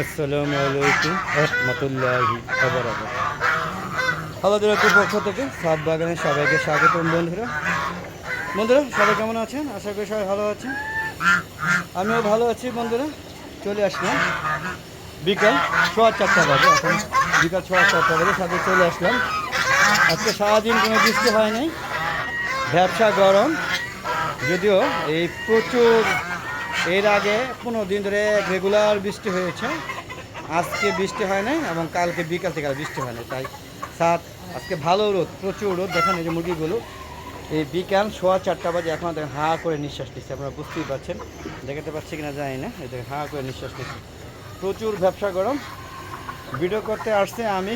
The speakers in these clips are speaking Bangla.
আসসালামু আলাইকুম রহমতুল্লাহি আলাদের পক্ষ থেকে সাত বাগানের সবাইকে স্বাগতম বন্ধুরা। বন্ধুরা, সবাই কেমন আছেন? আশা করি সবাই ভালো আছেন। আমিও ভালো আছি বন্ধুরা। চলে আসলাম। বিকাল সোয়া চারটা বাজে এখন। বিকাল সোয়া চারটা বাজে, সাথে চলে আসলাম। আজকে সারাদিন কোনো বৃষ্টি হয় নাই। ব্যবসা গরম। যদিও এই প্রচুর এর আগে পনেরো দিন ধরে রেগুলার বৃষ্টি হয়েছে। আজকে বৃষ্টি হয় এবং কালকে বিকাল থেকে বৃষ্টি হয় তাই সাত আজকে ভালো রোদ, প্রচুর রোদ। দেখেন এই যে মুরগিগুলো। এই বিকাল সোয়া চারটা বাজে এখন দেখেন হা করে নিঃশ্বাস নিচ্ছে। আপনারা বুঝতেই পারছেন। দেখাতে পাচ্ছি কিনা জানি না। এই দেখেন হা করে নিঃশ্বাস নিচ্ছে। প্রচুর ব্যবসা গরম। ভিডিও করতে আসছে আমি।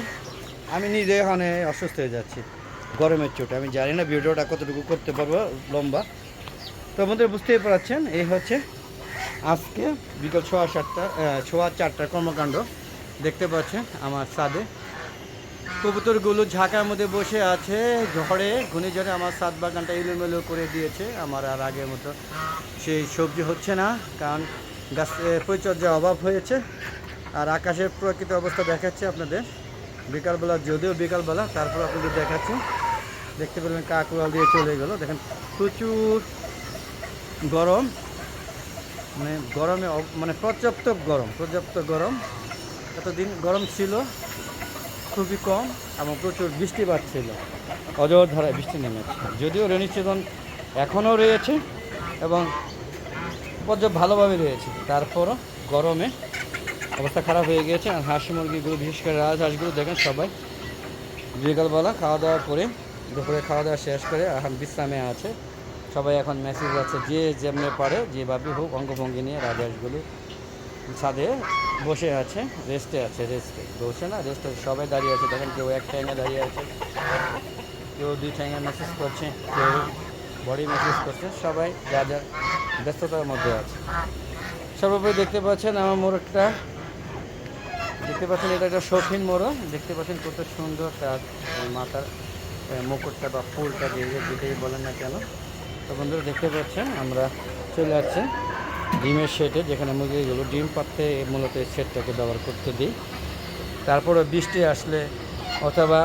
আমি নিজে এখানে অসুস্থ হয়ে যাচ্ছি। গরমের চোটে। আমি জানি না ভিডিওটা কতটুকু করতে পারব, লম্বা। তো আমাদের বুঝতেই পারছেন, এই হচ্ছে আজকে বিকাল সোয়া সাতটা আহ, সোয়া চারটার কর্মকাণ্ড দেখতে পাচ্ছেন আমার সাদে। কবুতরগুলো ঝাঁকার মধ্যে বসে আছে ঝড়ে ঘূর্ণিঝড়ে আমার সাত বাগানটা এলোমেলো করে দিয়েছে। আমার আর আগের মতো সেই সবজি হচ্ছে না কারণ গাছ এ, পরিচর্যার অভাব হয়েছে। আর আকাশের প্রকৃত অবস্থা দেখাচ্ছে আপনাদের। বিকালবেলা যদিও বিকালবেলা তারপর আপনাদের দেখাচ্ছি। দেখতে পেলেন কাকুয়াল দিয়ে চলে গেল। দেখেন প্রচুর গরম। মানে গরমে মানে পর্যাপ্ত গরম পর্যাপ্ত গরম। এতদিন গরম ছিল, খুবই কম এবং প্রচুর বৃষ্টিপাত ছিল। অজর ধারায় বৃষ্টি নেমেছে। যদিও রেনি এখনও রয়েছে এবং পর্যাপ্ত ভালোভাবে রয়েছে। তারপরও গরমে অবস্থা খারাপ হয়ে গিয়েছে আর হাঁস মুরগিগুলো বিশেষ করে রাজহাঁসগুলো দেখেন সবাই। বিকালবেলা খাওয়া দাওয়া করে, দুপুরে খাওয়া দাওয়া শেষ করে এখন বিশ্রামে আছে। সবাই এখন মেসেজ আছে, যে যেমনি পারে, যেভাবে হোক, অঙ্গভঙ্গি নিয়ে রাজহাঁসগুলো ছাদে বসে আছে রেস্টে আছে রেস্টে বসে না রেস্টে সবাই দাঁড়িয়ে আছে, দেখেন কেউ এক ঠ্যাঙে দাঁড়িয়ে আছে, কেউ দুই ঠ্যাঙে মেসেজ করছে, কেউ বডি মেসেজ করছে, সবাই যা যা ব্যস্ততার মধ্যে আছে। সর্বোপরি দেখতে পাচ্ছেন আমার মোরগটা দেখতে পাচ্ছেন এটা একটা শৌখিন মোরগ দেখতে পাচ্ছেন কত সুন্দর তার মাথার মুকুটটা বা ফুলটা দিয়ে যেটাই বলেন না কেন। তো বন্ধুরা দেখতে পাচ্ছেন, আমরা চলে আসছি ডিমের শেডে যেখানে মুরগিগুলো ডিম পাততে মূলত এই শেডটাকে ব্যবহার করতে দিই। তারপরে বৃষ্টি আসলে অথবা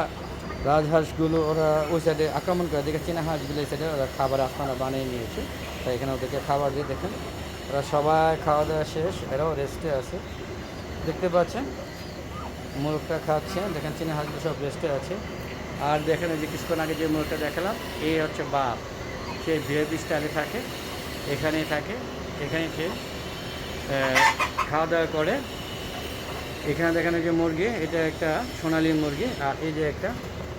রাজহাঁসগুলো, ওরা ওই সাইডে আক্রমণ করে দেখে চীনা হাঁসগুলো এই সাইডে ওরা খাবার আস্তানা বানিয়ে নিয়েছে। তাই এখানে ওদেরকে খাবার দিয়ে দেখেন। ওরা সবাই খাওয়া দাওয়া শেষ, এরাও রেস্টে আছে। দেখতে পাচ্ছেন, মোরগটা খাচ্ছে, দেখেন চীনা হাঁসগুলো সব রেস্টে আছে। আর দেখেন যে কিছুক্ষণ আগে যে মোরগটা দেখালাম এই হচ্ছে বাপ সে ভিআইপি স্টাইলে থাকে, এখানেই থাকে এখানে সে খাওয়া দাওয়া করে। এখানে দেখেন যে মুরগি, এটা একটা সোনালী মুরগি, আর এই যে একটা,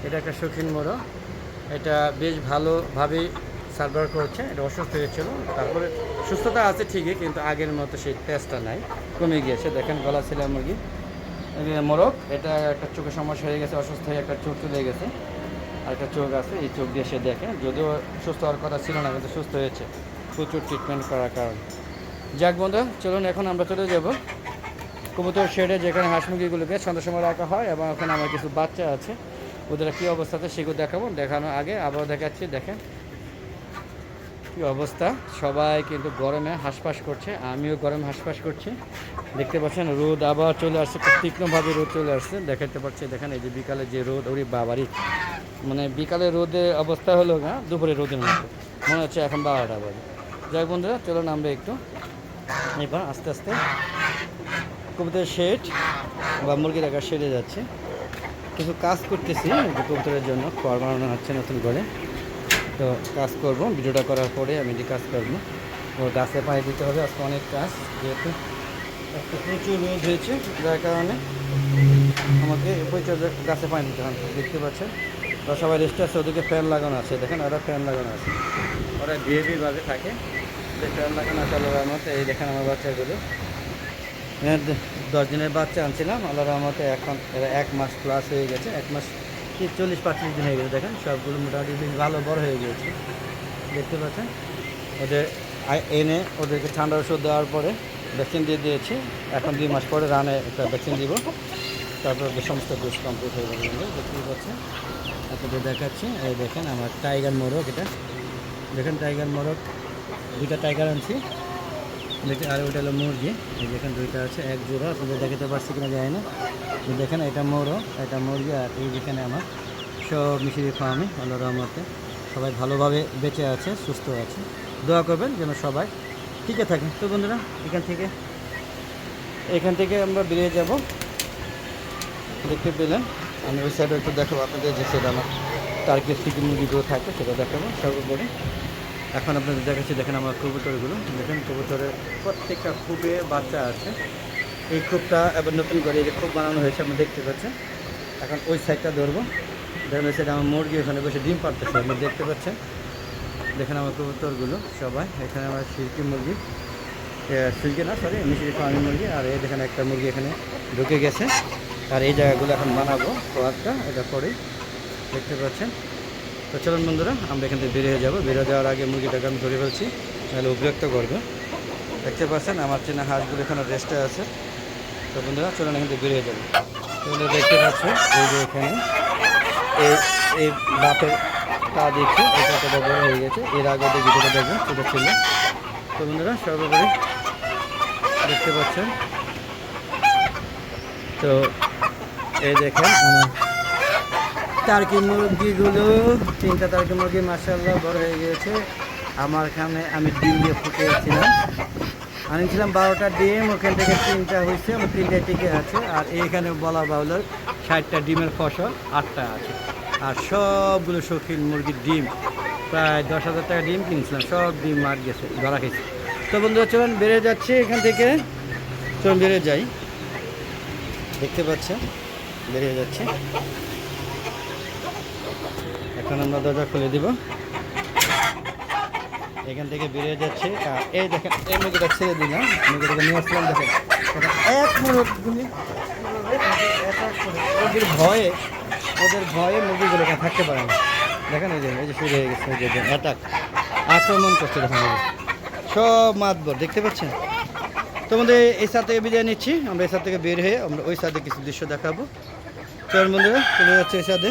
এটা একটা শৌখিন মোরগ। এটা বেশ ভালোভাবেই সার্ভার করছে, এটা অসুস্থ হয়েছিল। তারপরে সুস্থতা আছে ঠিকই, কিন্তু আগের মতো সেই টেস্টটা নাই, কমে গিয়েছে। দেখেন, গলা ছিলা মুরগি। মোরগ, এটা একটা চোখের সমস্যা হয়ে গেছে, অসুস্থ হয়ে একটা চোখ চলে গেছে। আর একটা চোখ আছে, এই চোখ দিয়ে সে দেখে। যদিও সুস্থ হওয়ার কথা ছিল না, কিন্তু সুস্থ হয়েছে। প্রচুর ট্রিটমেন্ট করার কারণে। যাক বন্ধু, চলুন এখন আমরা চলে যাব কবুতর শেডে, যেখানে হাঁস মুরগিগুলোকে সন্ধ্যার সময় রাখা হয় এবং ওখানে আমার কিছু বাচ্চা আছে। ওদের কী অবস্থাতে সেগুলো দেখাবো দেখানোর আগে আবার দেখাচ্ছি, দেখেন। কী অবস্থা? সবাই কিন্তু গরমে হাঁসফাঁস করছে, আমিও গরমে হাঁসফাঁস করছি। দেখতে পাচ্ছেন, রোদ আবার চলে আসছে তীক্ষ্ণভাবে রোদ চলে আসছে। দেখাতে পাচ্ছি, দেখেন এই যে বিকালে যে রোদ, ওরি বাবারই মানে বিকালে রোদে অবস্থা হলো না দুপুরে রোদের মতো মনে হচ্ছে এখন বারোটা বাজে। যাই বন্ধুরা, চলুন আমরা একটু এবার আস্তে আস্তে কবুতরের শেড বা মুরগি রাখার শেডে যাচ্ছে। কিছু কাজ করতেছি কবুতরের জন্য খড় বানানো হচ্ছে নতুন করে। তো কাজ করব, ভিডিওটা করার পরে আমি যে কাজ করব, ও গাছে পানি দিতে হবে, আজকে অনেক কাজ, যেহেতু প্রচুর রোদ হয়েছে, যার কারণে আমাকে পরিচর্যা গাছে পানি দিতে হবে, দেখতে পাচ্ছেন? সবাই রেস্টে আছে ওদেরকে ফ্যান লাগানো আছে, দেখেন ওরা ফ্যান লাগানো আছে। ওরা বিহেভি ভাবে থাকে। যে ফ্যান লাগানো আছে আল্লাহর রহমতে, এই দেখেন আমার বাচ্চাগুলো। দশ দিনের বাচ্চা আনছিলাম, আল্লাহর রহমতে এখন এরা এক মাস প্লাস হয়ে গেছে, এক মাস কি চল্লিশ, পঁয়ত্রিশ দিন হয়ে গেছে, দেখেন সবগুলো মোটামুটি বেশ ভালো, বড় হয়ে গিয়েছে। দেখতে পাচ্ছেন? ওদের এনে ওদেরকে ঠান্ডা ওষুধ দেওয়ার পরে ভ্যাকসিন দিয়ে দিয়েছি, এখন দুই মাস পরে রানে একটা ভ্যাকসিন দিব। তারপর সমস্ত ডোজ কমপ্লিট হয়ে যাবে। দেখতেই পাচ্ছেন? আপনাদের দেখাচ্ছি। এই দেখেন আমার টাইগার মোরগ এটা। দেখেন টাইগার মোরগ, দুইটা টাইগার আনছি। দেখতে আর ওইটা হলো মুরগি। এই যে এখানে দুইটা আছে, এক জোড়া। আপনাদের দেখাতে পারছি কিনা যায় না। দেখেন, এটা মোরও এটা মুরগি, আর এই যেখানে আমার সব মিশিয়ে ফার্মে আল্লাহ রহমতে সবাই ভালোভাবে বেঁচে আছে, সুস্থ আছে। দোয়া করবেন যেন সবাই ঠিকই থাকে। তো বন্ধুরা, এখান থেকে এখান থেকে আমরা বেরিয়ে যাব। দেখতে পেলেন। আমি ওই সাইডে একটু দেখাবো আপনাদের যে সেটা আমার টার্গেট থেকে মুরগিগুলো থাকে সেটা দেখাবো। সর্বোপরি এখন আপনাদের দেখাচ্ছি, দেখেন আমার কবুতরগুলো। দেখেন কবুতরের প্রত্যেকটা খুবে বাচ্চা আছে। এই খুবটা এবার নতুন করে এই যে খুব বানানো হয়েছে, আপনি দেখতে পাচ্ছেন। এখন ওই সাইডটা ধরবো। দেখেন ওই সাইডে আমার মুরগি ওখানে বসে ডিম পাড়তেছে, আপনি দেখতে পাচ্ছেন। দেখেন আমার কবুতরগুলো সবাই, এখানে আমার সিল্কি মুরগি। সিল্কি না সরি মিশরি ফার্মি মুরগি। আর এই দেখেন একটা মুরগি এখানে ঢুকে গেছে। আর এই জায়গাগুলো এখন বানাবো খাবারটা এটা পরেই। দেখতে পাচ্ছেন? তো চলুন বন্ধুরা, আমরা এখান থেকে বেরিয়ে যাব। বেরিয়ে যাওয়ার আগে মুরগিটাকে আমি ধরে ফেলছি, তাহলে উপযুক্ত করবে। দেখতে পাচ্ছেন, আমার চেনা হাঁসগুলো এখানে রেস্টে আছে। তো বন্ধুরা, চলুন এখান থেকে বেরিয়ে যাব। তাহলে দেখতে পাচ্ছ, এই যে এখানে এই এই বাপের তা দেখছি এটা কত বড় হয়ে গেছে। এর আগে যে ভিডিওটা দেখবেন, সেটা ছিল। তো বন্ধুরা, সর্বোপরি দেখতে পাচ্ছেন। তো এই দেখেন আমার টার্কি মুরগিগুলো, তিনটা টার্কি মুরগি মার্শাল্লাহ বড় হয়ে গিয়েছে। আমার এখানে আমি ডিম দিয়ে ফুটিয়েছিলাম। আনিছিলাম বারোটা ডিম, ওখান থেকে তিনটা হয়েছে, আমার তিনটে টিকে আছে। আর এইখানে বলা বাহুল ষাটটা ডিমের ফসল, আটটা আছে। আর সবগুলো শৌখিন মুরগির ডিম, প্রায় দশ হাজার টাকা ডিম কিনছিলাম, সব ডিম মার গেছে, ধরা খেয়েছে। তো বন্ধুরা, চলুন বেড়ে যাচ্ছে এখান থেকে। চলুন বেড়ে যাই। দেখতে পাচ্ছেন? বেরিয়ে যাচ্ছে। এখন আমরা দরজা খুলে দিব। এখান থেকে বেরিয়ে যাচ্ছে। এই দেখেন, এই মুরগিটা ছেড়ে দিলাম। মুরগিটাকে নিয়ে আসলাম, দেখেন। এক ওদের ভয়ে ওদের ভয়ে মুরগিগুলো থাকতে পারে না। দেখেন এই যে এই যে শুরু হয়ে গেছে, এই যে অ্যাটাক আক্রমণ করছে দেখেন। সব মাতবর, দেখতে পাচ্ছেন? তোমাদের এই সাথে বিদায় নিচ্ছি। আমরা এই সাথ থেকে বের হয়ে আমরা ওই সাথে কিছু দৃশ্য দেখাবো। চল বন্ধুরা চলে যাচ্ছে সাথে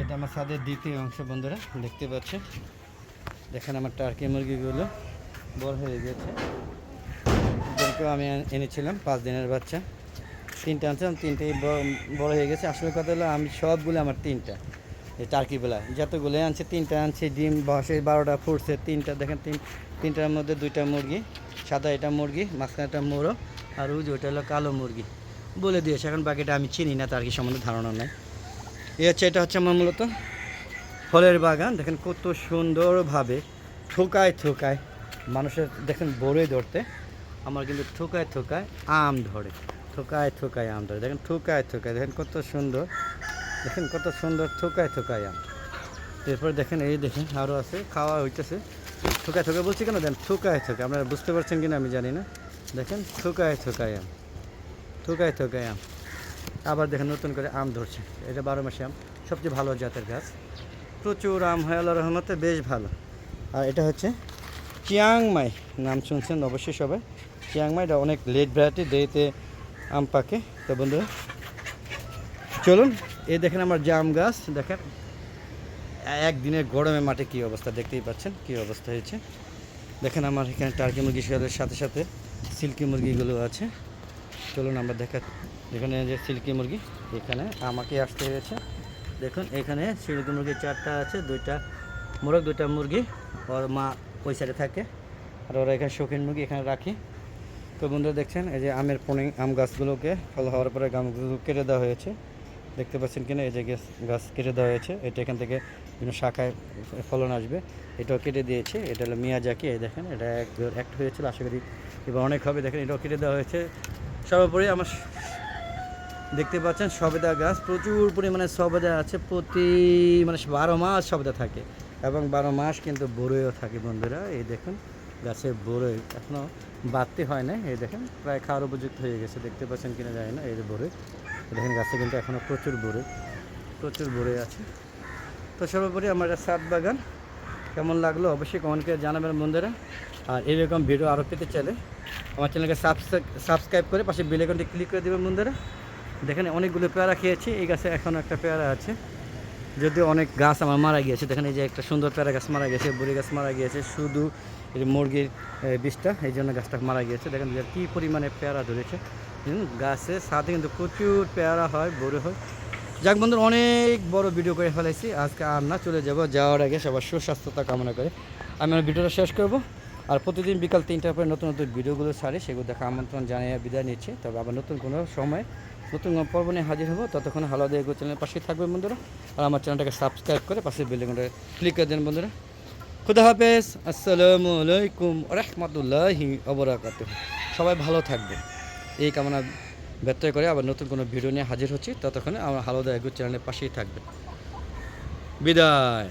এটা আমার সাদের দ্বিতীয় অংশ বন্ধুরা, দেখতে পাচ্ছেন। দেখেন আমার টার্কি মুরগিগুলো বড় হয়ে গেছে। ওদেরকেও আমি এনেছিলাম, পাঁচ দিনের বাচ্চা। তিনটা আনছিলাম তিনটেই বড় হয়ে গেছে। আসলে কথা হলো, আমি সবগুলো আমার তিনটা, এই টার্কি বেলা যতগুলো আনছে, তিনটা আনছে, ডিম বসে বারোটা, ফুটছে, তিনটা। দেখেন তিন তিনটার মধ্যে দুইটা মুরগি, সাদা এটা মুরগি মাঝখানেটা মোড়ো আর ওই যে ওটা হলো কালো মুরগি। বলে দিয়েছে, এখন বাকিটা আমি চিনি না, তার কি সম্বন্ধে ধারণা নাই। এই হচ্ছে, এটা হচ্ছে আমার মূলত ফলের বাগান। দেখেন কত সুন্দরভাবে থোকায় থোকায় মানুষের, দেখেন বড়ই ধরতে, আমার কিন্তু থোকায় থোকায় আম ধরে। থোকায় থোকায় আম ধরে। দেখেন থোকায় থোকায়, দেখেন কত সুন্দর। দেখেন কত সুন্দর থোকায় থোকায় আম। এরপর দেখেন, এই দেখেন আরও আছে, খাওয়া হইতেছে। থোকায় থোকায় বলছি কেন? দেন থোকায় থোকায়, আপনারা বুঝতে পারছেন কিনা আমি জানি না। দেখেন, থোকায় থোকায় আম, থোকায় থোকায় আম। আবার দেখেন নতুন করে আম ধরছে। এটা বারো মাসে আম, সবচেয়ে ভালো জাতের গাছ। প্রচুর আম হয় আল্লাহ রহমতে, বেশ ভালো। আর এটা হচ্ছে চিয়াংমাই নাম শুনছেন অবশ্যই সবাই। চিয়াংমাই এটা অনেক লেট ভ্যারাইটি দেরিতে আম পাকে। তো বন্ধুরা, চলুন, এই দেখেন আমার জাম গাছ, দেখেন। একদিনের গরমে মাঠে কী অবস্থা, দেখতেই পাচ্ছেন কী অবস্থা হয়েছে। দেখেন আমার এখানে টার্কি মুরগি সাথে সাথে সিল্কি মুরগিগুলো আছে। চলুন আমরা দেখা, এখানে যে সিল্কি মুরগি, এখানে আমাকে আসতে হয়েছে। দেখুন, এখানে সিল্কি মুরগি চারটা আছে, দুইটা মোরগ, দুইটা মুরগি, ওর মা ওই সাইডে থাকে। আর ওরা এখানে শৌখিন মুরগি এখানে রাখি। তো বন্ধুরা দেখছেন, এই যে আমের পনে, আম গাছগুলোকে ফল হওয়ার পরে গাছগুলো কেটে দেওয়া হয়েছে। দেখতে পাচ্ছেন কিনা, এই যে গাছ গাছ কেটে দেওয়া হয়েছে। এটা এখান থেকে বিভিন্ন শাখায় ফলন আসবে। এটাও কেটে দিয়েছে। এটা হলো মিয়াজাকি, এই দেখেন, এটা এক একটা হয়েছিল, আশা করি এবার অনেক হবে। দেখেন এটাও কেটে দেওয়া হয়েছে। সর্বোপরি আমার দেখতে পাচ্ছেন সবেদা গাছ। প্রচুর পরিমাণে সবেদা আছে। প্রতি মানে বারো মাস সবেদা থাকে এবং বারো মাস কিন্তু বড়ইও থাকে বন্ধুরা। এই দেখুন গাছের বড়ই এখনও বাড়তে হয় না এই দেখেন, প্রায় খাওয়ার উপযুক্ত হয়ে গেছে। দেখতে পাচ্ছেন কিনা যায় না। এই বড়ই দেখেন, গাছে কিন্তু এখনও প্রচুর বড়ই প্রচুর বড়ই আছে। তো সর্বোপরি আমার এটা সাত বাগান। কেমন লাগল অবশ্যই কমেন্ট করে জানাবেন বন্ধুরা। আর এরকম ভিডিও আরও পেতে চাইলে আমার চ্যানেলকে সাবস্ক্রাইব করে পাশে বেল আইকনটি ক্লিক করে দেবেন বন্ধুরা। দেখেন অনেকগুলো পেয়ারা খেয়েছি, এই গাছে এখনও একটা পেয়ারা আছে। যদি অনেক গাছ আমার মারা গিয়েছে, দেখেন এই যে একটা সুন্দর পেয়ারা গাছ মারা গেছে বুড়ি গাছ মারা গিয়েছে, শুধু মুরগির বিষটা, এই জন্য গাছটা মারা গিয়েছে। দেখেন কী পরিমাণে পেয়ারা ধরেছে। গাছের সাথে কিন্তু প্রচুর পেয়ারা হয় বড় হয়। যাক বন্ধুর, অনেক বড় ভিডিও করে ফেলেছি আজকে আর না, চলে যাব যাওয়ার আগে সবার সুস্বাস্থ্যতা কামনা করে। আমি আমার ভিডিওটা শেষ করব। আর প্রতিদিন বিকাল তিনটার পরে নতুন নতুন ভিডিওগুলো ছাড়ি, সেগুলো দেখা আমন্ত্রণ জানিয়ে বিদায় নিচ্ছি। তবে আবার নতুন কোনো সময়, নতুন পর্ব নিয়ে হাজির হব। ততক্ষণ হালো দিয়ে চ্যানেলের পাশেই থাকবে বন্ধুরা। আর আমার চ্যানেলটাকে সাবস্ক্রাইব করে পাশে বেলকনটা ক্লিক করে দেন বন্ধুরা। খুদা হাফেজ, আসসালামু আলাইকুম রহমতুল্লাহি অবরাকাত সবাই ভালো থাকবে এই কামনা ব্যক্ত করে আবার নতুন কোনো ভিডিও নিয়ে হাজির হচ্ছি। ততক্ষণে আমার হালদা দেয় চ্যানেলের পাশেই থাকবে বিদায়।